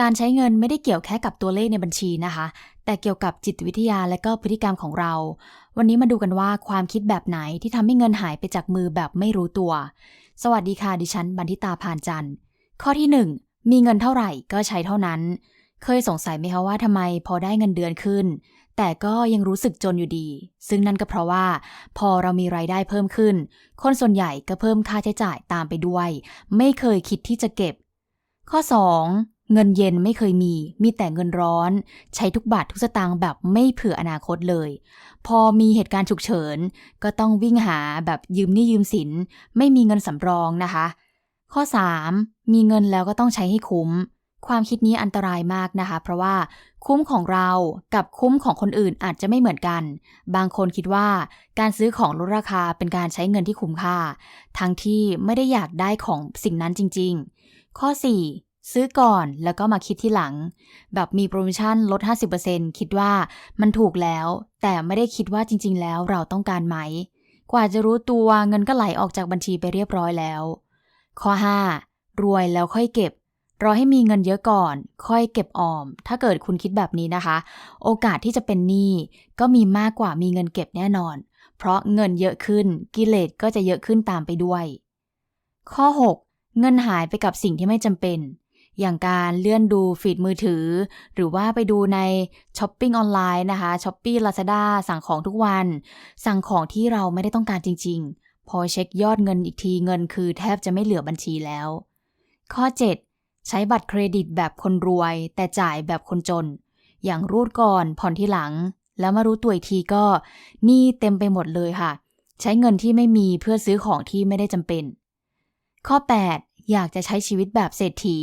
การใช้เงินไม่ได้เกี่ยวแค่กับตัวเลขในบัญชีนะคะ แต่เกี่ยวกับจิตวิทยาและก็พฤติกรรมของเรา วันนี้มาดูกันว่าความคิดแบบไหนที่ทำให้เงินหายไปจากมือแบบไม่รู้ตัว สวัสดีค่ะดิฉันบันทิตาพานจันทร์ ข้อที่ 1 มีเงินเท่าไหร่ก็ใช้เท่านั้น เคยสงสัยไหมคะว่าทำไมพอได้เงินเดือนขึ้น แต่ก็ยังรู้สึกจนอยู่ดี ซึ่งนั่นก็เพราะว่า พอเรามีรายได้เพิ่มขึ้น คนส่วนใหญ่ก็เพิ่มค่าใช้จ่ายตามไปด้วย ไม่เคยคิดที่จะเก็บ ข้อ 2. เงินเย็นไม่เคยมี มีแต่เงินร้อน ใช้ทุกบาททุกสตางค์แบบไม่เผื่ออนาคตเลย พอมีเหตุการณ์ฉุกเฉิน ก็ต้องวิ่งหาแบบยืมหนี้ยืมสิน ไม่มีเงินสำรองนะคะ ข้อ 3. มีเงินแล้วก็ต้องใช้ให้คุ้ม ความคิดนี้อันตรายมากนะคะ เพราะว่าคุ้มของเรากับคุ้มของคนอื่นอาจจะไม่เหมือนกัน บางคนคิดว่าการซื้อของลดราคาเป็นการใช้เงินที่คุ้มค่า ทั้งที่ไม่ได้อยากได้ของสิ่งนั้นจริง ๆ ข้อ 4. ซื้อก่อนแล้วก็มาคิดที่หลัง แบบมีโปรโมชั่นลด 50%คิดว่ามันถูกแล้ว แต่ไม่ได้คิดว่าจริง ๆ แล้วเราต้องการไหม กว่าจะรู้ตัวเงินก็ไหลออกจากบัญชีไปเรียบร้อยแล้ว ข้อ 5. รวยแล้วค่อยเก็บรอให้มีเงินเยอะก่อน ค่อยเก็บออม ถ้าเกิดคุณคิดแบบนี้นะคะ โอกาสที่จะเป็นหนี้ก็มีมากกว่ามีเงินเก็บแน่นอน เพราะเงินเยอะขึ้น กิเลสก็จะเยอะขึ้นตามไปด้วย ข้อ 6. เงินหายไปกับสิ่งที่ไม่จำเป็น อย่างการเลื่อนดูฟีดมือถือ หรือว่าไปดูในช้อปปิ้งออนไลน์นะคะช้อปปี้ลาซาด้าสั่งของทุกวัน สั่งของที่เราไม่ได้ต้องการจริง ๆ พอเช็คยอดเงินอีกทีเงินคือแทบจะไม่เหลือบัญชีแล้ว ข้อ 7. ใช้บัตรเครดิตแบบคนรวย แต่จ่ายแบบคนจน อย่างรูดก่อนผ่อนที่หลัง แล้วมารู้ตัวอีกทีก็หนี้เต็มไปหมดเลยค่ะ ใช้เงินที่ไม่มีเพื่อซื้อของที่ไม่ได้จำเป็น ข้อ 8. อยากจะใช้ชีวิตแบบเศรษฐี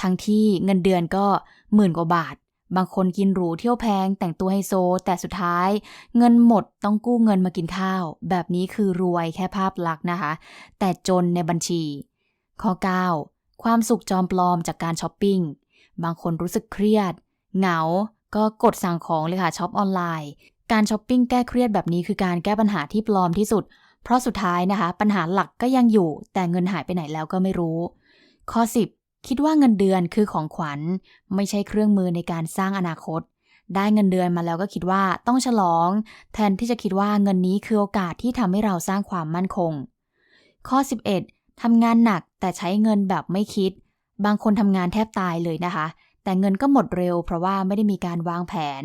ทั้งที่เงินเดือนก็หมื่นกว่าบาท บางคนกินหรูเที่ยวแพง แต่งตัวไฮโซ แต่สุดท้าย เงินหมดต้องกู้เงินมากินข้าว แบบนี้คือรวยแค่ภาพลักษณ์นะคะ แต่จนในบัญชี ข้อ 9. ความสุขจอมปลอมจากการช้อปปิ้งบางคนรู้สึกเครียด เหงา ก็กดสั่งของเลยค่ะช็อปออนไลน์ การช้อปปิ้งแก้เครียดแบบนี้คือการแก้ปัญหาที่ปลอมที่สุด เพราะสุดท้ายนะคะ ปัญหาหลักก็ยังอยู่ แต่เงินหายไปไหนแล้วก็ไม่รู้ ข้อ 10 คิดว่าเงินเดือนคือของขวัญ ไม่ใช่เครื่องมือในการสร้างอนาคต ได้เงินเดือนมาแล้วก็คิดว่าต้องฉลอง แทนที่จะคิดว่าเงินนี้คือโอกาสที่ทำให้เราสร้างความมั่นคง ข้อ 11ทำงานหนักแต่ใช้เงินแบบไม่คิด บางคนทำงานแทบตายเลยนะคะ แต่เงินก็หมดเร็ว เพราะว่าไม่ได้มีการวางแผน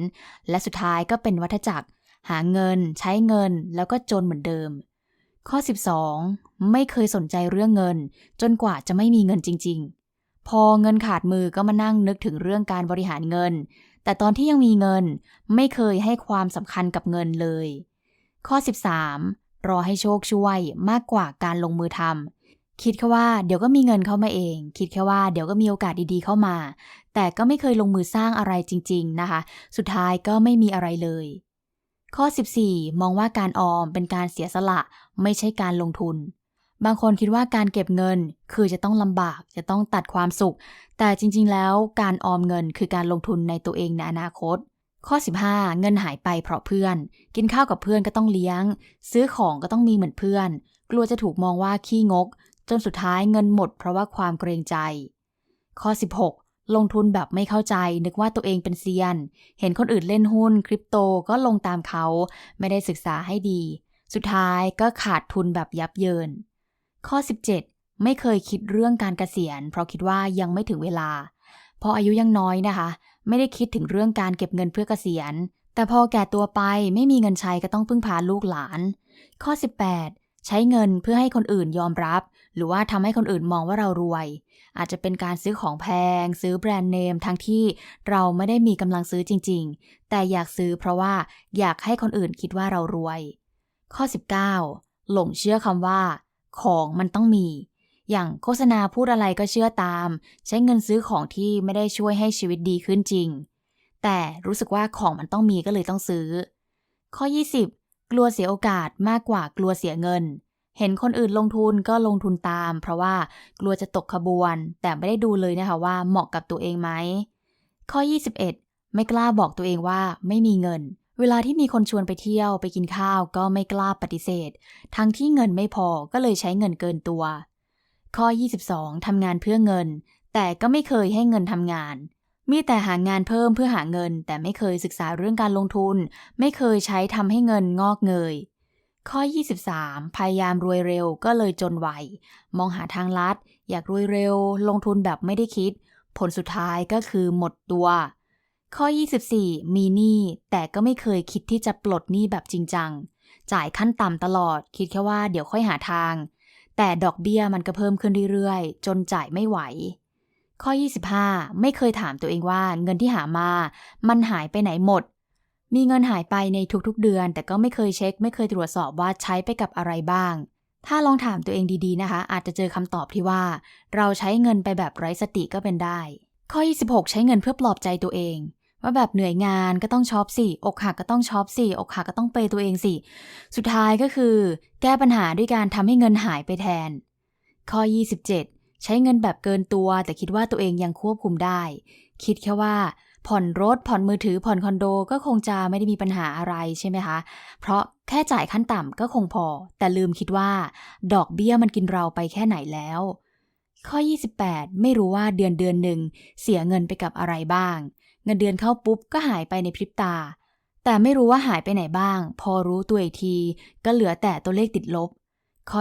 และสุดท้ายก็เป็นวัฏจักร หาเงิน ใช้เงินแล้วก็จนเหมือนเดิมข้อ 12 ไม่เคยสนใจเรื่องเงิน จนกว่าจะไม่มีเงินจริงๆ พอเงินขาดมือก็มานั่งนึกถึงเรื่องการบริหารเงิน แต่ตอนที่ยังมีเงินไม่เคยให้ความสำคัญกับเงินเลย ข้อ 13 รอให้โชคช่วยมากกว่าการลงมือทำคิดแค่ว่าเดี๋ยวก็มีเงินเข้ามาเอง คิดแค่ว่าเดี๋ยวก็มีโอกาสดีๆเข้ามา แต่ก็ไม่เคยลงมือสร้างอะไรจริง ๆนะคะ สุดท้ายก็ไม่มีอะไรเลย ข้อ 14 มองว่าการออมเป็นการเสียสละ ไม่ใช่การลงทุน บางคนคิดว่าการเก็บเงินคือจะต้องลำบากจะต้องตัดความสุข แต่จริง ๆ แล้วการออมเงินคือการลงทุนในตัวเองในอนาคต ข้อ 15 เงินหายไปเพราะเพื่อน กินข้าวกับเพื่อนก็ต้องเลี้ยง ซื้อของก็ต้องมีเหมือนเพื่อน กลัวจะถูกมองว่าขี้งก จนสุดท้ายเงินหมดเพราะว่าความเกรงใจ ข้อ 16 ลงทุนแบบไม่เข้าใจ นึกว่าตัวเองเป็นเซียน เห็นคนอื่นเล่นหุ้นคริปโตก็ลงตามเขา ไม่ได้ศึกษาให้ดี สุดท้ายก็ขาดทุนแบบยับเยิน ข้อ 17 ไม่เคยคิดเรื่องการเกษียณ เพราะคิดว่ายังไม่ถึงเวลาเพราะอายุยังน้อยนะคะ ไม่ได้คิดถึงเรื่องการเก็บเงินเพื่อเกษียณ แต่พอแก่ตัวไปไม่มีเงินใช้ก็ต้องพึ่งพาลูกหลาน ข้อ 18 ใช้เงินเพื่อให้คนอื่นยอมรับ หรือว่าทำให้คนอื่นมองว่าเรารวย อาจจะเป็นการซื้อของแพง ซื้อแบรนด์เนมทั้งที่เราไม่ได้มีกำลังซื้อจริง ๆ แต่อยากซื้อเพราะว่าอยากให้คนอื่นคิดว่าเรารวย ข้อ 19 หลงเชื่อคำว่า ของมันต้องมี อย่างโฆษณาพูดอะไรก็เชื่อตาม ใช้เงินซื้อของที่ไม่ได้ช่วยให้ชีวิตดีขึ้นจริง แต่รู้สึกว่าของมันต้องมีก็เลยต้องซื้อ ข้อ 20 กลัวเสียโอกาสมากกว่ากลัวเสียเงิน เห็นคนอื่นลงทุนก็ลงทุนตาม เพราะว่ากลัวจะตกขบวน แต่ไม่ได้ดูเลยนะคะว่าเหมาะกับตัวเองไหมข้อ 21 ไม่กล้าบอกตัวเองว่าไม่มีเงิน เวลาที่มีคนชวนไปเที่ยวไปกินข้าวก็ไม่กล้าปฏิเสธ ทั้งที่เงินไม่พอก็เลยใช้เงินเกินตัว ข้อ 22 ทำงานเพื่อเงิน แต่ก็ไม่เคยให้เงินทำงาน มีแต่หางานเพิ่มเพื่อหาเงิน แต่ไม่เคยศึกษาเรื่องการลงทุน ไม่เคยใช้ทำให้เงินงอกเงย ข้อ 23 พยายามรวยเร็วก็เลยจนไวมองหาทางลัด อยากรวยเร็ว ลงทุนแบบไม่ได้คิด ผลสุดท้ายก็คือหมดตัว ข้อ 24 มีหนี้แต่ก็ไม่เคยคิดที่จะปลดหนี้แบบจริงจัง จ่ายขั้นต่ำตลอด คิดแค่ว่าเดี๋ยวค่อยหาทาง แต่ดอกเบี้ยมันก็เพิ่มขึ้นเรื่อยๆ จนจ่ายไม่ไหว ข้อ 25 ไม่เคยถามตัวเองว่าเงินที่หามา มันหายไปไหนหมด มีเงินหายไปในทุกๆเดือน แต่ก็ไม่เคยเช็ค ไม่เคยตรวจสอบว่าใช้ไปกับอะไรบ้าง ถ้าลองถามตัวเองดีๆนะคะ อาจจะเจอคำตอบที่ว่า เราใช้เงินไปแบบไร้สติก็เป็นได้ ข้อ 26 ใช้เงินเพื่อปลอบใจตัวเอง ว่าแบบเหนื่อยงานก็ต้องช็อปสิอกหักก็ต้องช็อปสิอกหักก็ต้องเปยตัวเองสิ สุดท้ายก็คือ แก้ปัญหาด้วยการทำให้เงินหายไปแทน ข้อ 27 ใช้เงินแบบเกินตัว แต่คิดว่าตัวเองยังควบคุมได้ คิดแค่ว่า ผ่อนรถ ผ่อนมือถือ ผ่อนคอนโดก็คงจะไม่ได้มีปัญหาอะไรใช่ไหมคะ เพราะแค่จ่ายขั้นต่ำก็คงพอ แต่ลืมคิดว่า ดอกเบี้ยมันกินเราไปแค่ไหนแล้ว ข้อ 28 ไม่รู้ว่าเดือนเดือนหนึ่งเสียเงินไปกับอะไรบ้าง เงินเดือนเข้าปุ๊บก็หายไปในพริบตา แต่ไม่รู้ว่าหายไปไหนบ้าง พอรู้ตัวอีกที ก็เหลือแต่ตัวเลขติดลบ ข้อ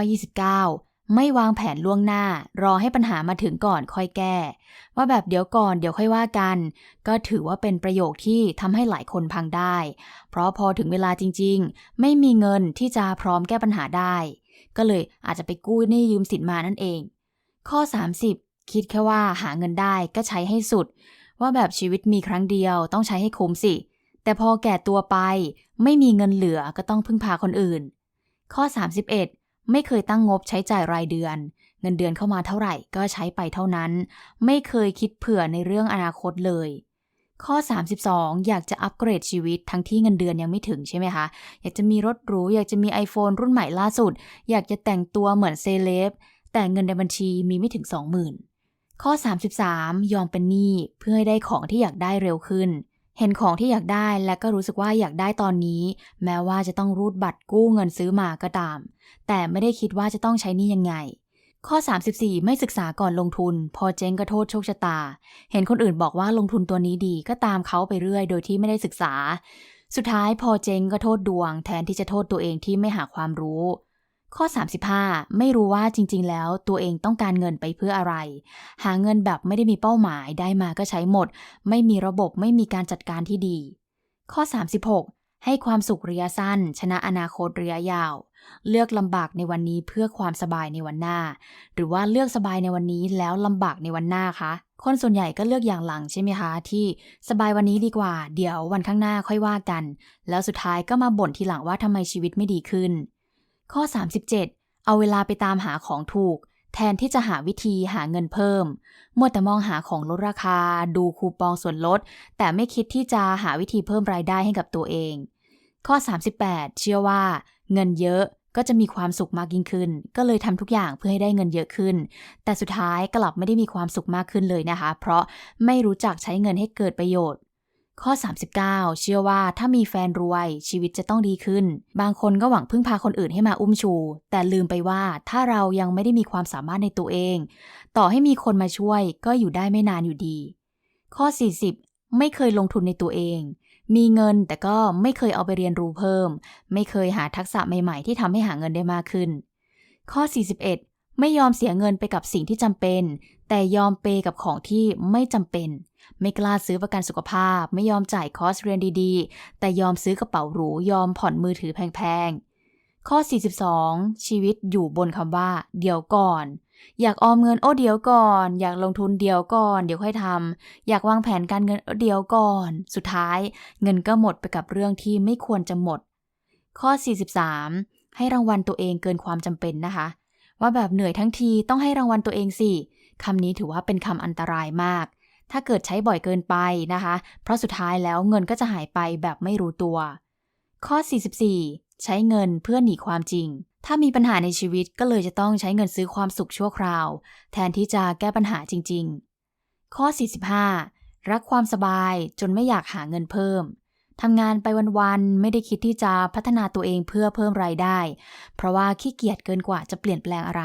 29 ไม่วางแผนล่วงหน้า รอให้ปัญหามาถึงก่อนค่อยแก้ ว่าแบบเดี๋ยวก่อนเดี๋ยวค่อยว่ากัน ก็ถือว่าเป็นประโยคที่ทำให้หลายคนพังได้ เพราะพอถึงเวลาจริง ๆ ไม่มีเงินที่จะพร้อมแก้ปัญหาได้ ก็เลยอาจจะไปกู้หนี้ยืมสินมานั่นเอง ข้อ 30 คิดแค่ว่าหาเงินได้ก็ใช้ให้สุด ว่าแบบชีวิตมีครั้งเดียวต้องใช้ให้คุ้มสิ แต่พอแก่ตัวไป ไม่มีเงินเหลือก็ต้องพึ่งพาคนอื่น ข้อ 31 ไม่เคยตั้งงบใช้จ่ายรายเดือน เงินเดือนเข้ามาเท่าไหร่ก็ใช้ไปเท่านั้น ไม่เคยคิดเผื่อในเรื่องอนาคตเลย ข้อ 32 อยากจะอัปเกรดชีวิตทั้งที่เงินเดือนยังไม่ถึงใช่ไหมคะ อยากจะมีรถหรูอยากจะมี iPhone รุ่นใหม่ล่าสุด อยากจะแต่งตัวเหมือนเซเลบ แต่เงินในบัญชีมีไม่ถึง 20,000 ข้อ 33 ยอมเป็นหนี้เพื่อให้ได้ของที่อยากได้เร็วขึ้น เห็นของที่อยากได้และก็รู้สึกว่าอยากได้ตอนนี้ แม้ว่าจะต้องรูดบัตรกู้เงินซื้อมาก็ตาม แต่ไม่ได้คิดว่าจะต้องใช้หนี้ยังไง ข้อ 34 ไม่ศึกษาก่อนลงทุน พอเจ๊งก็โทษโชคชะตา เห็นคนอื่นบอกว่าลงทุนตัวนี้ดีก็ตามเขาไปเรื่อย โดยที่ไม่ได้ศึกษา สุดท้ายพอเจ๊งก็โทษดวง แทนที่จะโทษตัวเองที่ไม่หาความรู้ ข้อ 35 ไม่รู้ว่าจริง ๆ แล้วตัวเองต้องการเงินไปเพื่ออะไร หาเงินแบบไม่ได้มีเป้าหมายได้มาก็ใช้หมด ไม่มีระบบไม่มีการจัดการที่ดี ข้อ 36 ให้ความสุขระยะสั้น ชนะอนาคตระยะยาว เลือกลำบากในวันนี้เพื่อความสบายในวันหน้า หรือว่าเลือกสบายในวันนี้แล้วลำบากในวันหน้าคะคนส่วนใหญ่ก็เลือกอย่างหลังใช่ไหมคะ ที่สบายวันนี้ดีกว่า เดี๋ยววันข้างหน้าค่อยว่ากัน แล้วสุดท้ายก็มาบ่นทีหลังว่าทำไมชีวิตไม่ดีขึ้น ข้อ 37 เอาเวลาไปตามหาของถูก แทนที่จะหาวิธีหาเงินเพิ่มมัวแต่มองหาของลดราคา ดูคูปองส่วนลด แต่ไม่คิดที่จะหาวิธีเพิ่มรายได้ให้กับตัวเอง ข้อ 38 เชื่อว่า เงินเยอะก็จะมีความสุขมากยิ่งขึ้น ก็เลยทำทุกอย่างเพื่อให้ได้เงินเยอะขึ้น แต่สุดท้ายกลับไม่ได้มีความสุขมากขึ้นเลยนะคะ เพราะไม่รู้จักใช้เงินให้เกิดประโยชน์ ข้อ 39 เชื่อว่าถ้ามีแฟนรวยชีวิตจะต้องดีขึ้น บางคนก็หวังพึ่งพาคนอื่นให้มาอุ้มชู แต่ลืมไปว่าถ้าเรายังไม่ได้มีความสามารถในตัวเอง ต่อให้มีคนมาช่วยก็อยู่ได้ไม่นานอยู่ดี ข้อ 40 ไม่เคยลงทุนในตัวเอง มีเงินแต่ก็ไม่เคยเอาไปเรียนรู้เพิ่ม ไม่เคยหาทักษะใหม่ ๆ ที่ทำให้หาเงินได้มากขึ้น ข้อ 41 ไม่ยอมเสียเงินไปกับสิ่งที่จำเป็น แต่ยอมเปย์กับของที่ไม่จำเป็น ไม่กล้าซื้อประกันสุขภาพ ไม่ยอมจ่ายคอร์สเรียนดีๆ แต่ยอมซื้อกระเป๋าหรู ยอมผ่อนมือถือแพงๆ ข้อ 42 ชีวิตอยู่บนคำว่า เดี๋ยวก่อน อยากออมเงินโอ้เดี๋ยวก่อน อยากลงทุนเดี๋ยวก่อน เดี๋ยวค่อยทำอยากวางแผนการเงินเดี๋ยวก่อน สุดท้าย เงินก็หมดไปกับเรื่องที่ไม่ควรจะหมด ข้อ 43 ให้รางวัลตัวเองเกินความจำเป็นนะคะ ว่าแบบเหนื่อยทั้งทีต้องให้รางวัลตัวเองสิคำนี้ถือว่าเป็นคำอันตรายมาก ถ้าเกิดใช้บ่อยเกินไปนะคะ เพราะสุดท้ายแล้วเงินก็จะหายไปแบบไม่รู้ตัว ข้อ 44 ใช้เงินเพื่อหนีความจริง ถ้ามีปัญหาในชีวิตก็เลยจะต้องใช้เงินซื้อความสุขชั่วคราว แทนที่จะแก้ปัญหาจริง ๆ ข้อ 45 รักความสบายจนไม่อยากหาเงินเพิ่มทำงานไปวันๆ ไม่ได้คิดที่จะพัฒนาตัวเองเพื่อเพิ่มรายได้ เพราะว่าขี้เกียจเกินกว่าจะเปลี่ยนแปลงอะไร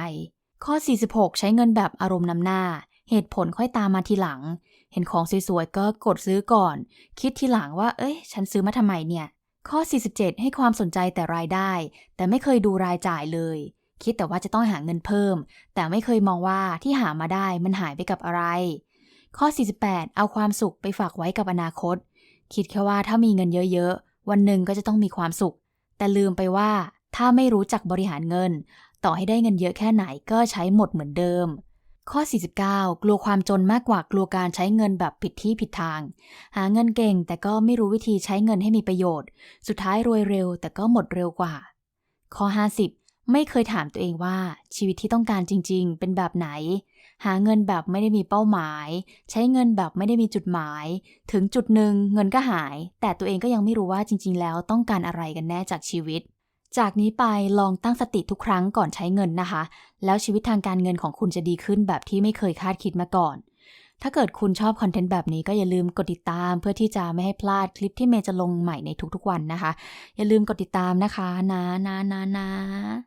ข้อ 46 ใช้เงินแบบอารมณ์นำหน้า เหตุผลค่อยตามมาทีหลัง ห็นของสวยๆก็กดซื้อก่อน คิดทีหลังว่า เอ้ย ฉันซื้อมาทำไมเนี่ย ข้อ 47 ให้ความสนใจแต่รายได้ แต่ไม่เคยดูรายจ่ายเลย คิดแต่ว่าจะต้องหาเงินเพิ่ม แต่ไม่เคยมองว่าที่หามาได้มันหายไปกับอะไร ข้อ 48 เอาความสุขไปฝากไว้กับอนาคต คิดแค่ว่าถ้ามีเงินเยอะๆ วันหนึ่งก็จะต้องมีความสุข แต่ลืมไปว่าถ้าไม่รู้จักบริหารเงิน ต่อให้ได้เงินเยอะแค่ไหนก็ใช้หมดเหมือนเดิม ข้อ 49 กลัวความจนมากกว่ากลัวการใช้เงินแบบผิดที่ผิดทาง หาเงินเก่งแต่ก็ไม่รู้วิธีใช้เงินให้มีประโยชน์ สุดท้ายรวยเร็วแต่ก็หมดเร็วกว่า ข้อ 50 ไม่เคยถามตัวเองว่าชีวิตที่ต้องการจริง ๆ เป็นแบบไหน หาเงินแบบไม่ได้มีเป้าหมาย ใช้เงินแบบไม่ได้มีจุดหมาย ถึงจุดหนึ่งเงินก็หาย แต่ตัวเองก็ยังไม่รู้ว่าจริง ๆ แล้วต้องการอะไรกันแน่จากชีวิต จากนี้ไปลองตั้งสติทุกครั้งก่อนใช้เงินนะคะ แล้วชีวิตทางการเงินของคุณจะดีขึ้นแบบที่ไม่เคยคาดคิดมาก่อน ถ้าเกิดคุณชอบคอนเทนต์แบบนี้ก็อย่าลืมกดติดตาม เพื่อที่จะไม่ให้พลาดคลิปที่เมย์จะลงใหม่ในทุกๆวันนะคะ อย่าลืมกดติดตามนะคะ นะนะนะนะ